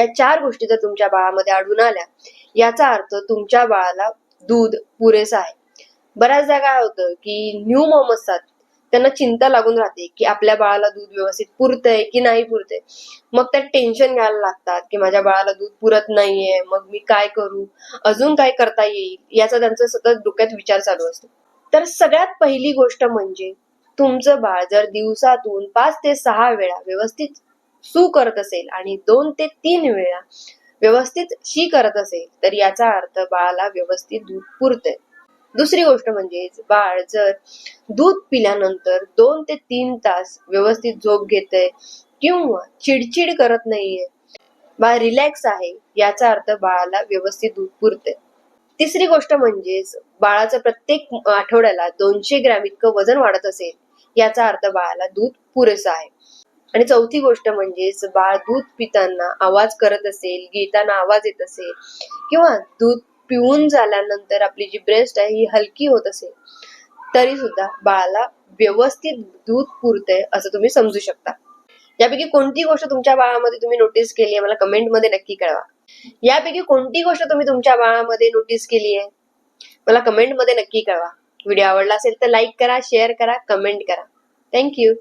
या चार गोष्टी जर तुमच्या बाळामध्ये आढळून आल्या याचा अर्थ तुमच्या बाळाला दूध पुरेसा आहे. बऱ्याचदा काय होतं की न्यू मॉम असतात त्यांना चिंता लागून राहते की आपल्या बाळाला दूध व्यवस्थित पुरतंय की नाही पुरतंय. मग त्यात टेन्शन घ्यायला लागतात की माझ्या बाळाला दूध पुरत नाहीये मग मी काय करू? अजून काय करता येईल? याचा त्यांचा सतत डोक्यात विचार चालू असतो. तर सगळ्यात पहिली गोष्ट म्हणजे तुमचं बाळ जर दिवसातून पाच ते सहा वेळा व्यवस्थित सू करत असेल आणि दोन ते तीन वेळा व्यवस्थित शी करत असेल तर याचा अर्थ बाळाला व्यवस्थित दूध पुरतंय. दुसरी गोष्ट म्हणजे बाळ जर दूध पिल्यानंतर दोन ते तीन तास व्यवस्थित झोप घेतय किंवा चिडचिड करत नाहीये बाळ रिलॅक्स आहे याचा अर्थ बाळाला व्यवस्थित दूध पुरते तिसरी गोष्ट म्हणजेच बाळाचं प्रत्येक आठवड्याला दोनशे ग्रॅम इतकं वजन वाढत असेल याचा अर्थ बाळाला दूध पुरेसं आहे. आणि चौथी गोष्ट म्हणजेच बाळ दूध पिताना आवाज करत असेल घेताना आवाज येत असेल किंवा दूध पिऊन झाल्यानंतर आपली जी ब्रेस्ट आहे ही हलकी होत असेल तरी सुद्धा बाळाला व्यवस्थित दूध पुरतंय असं तुम्ही समजू शकता. यापैकी कोणती गोष्ट तुमच्या बाळामध्ये तुम्ही नोटीस केली आहे? मला कमेंटमध्ये नक्की कळवा. यापैकी कोणती गोष्ट तुम्ही तुमच्या बाळामध्ये नोटीस केली आहे? मला कमेंटमध्ये नक्की कळवा. व्हिडिओ आवडला असेल तर लाईक करा शेअर करा कमेंट करा. थँक्यू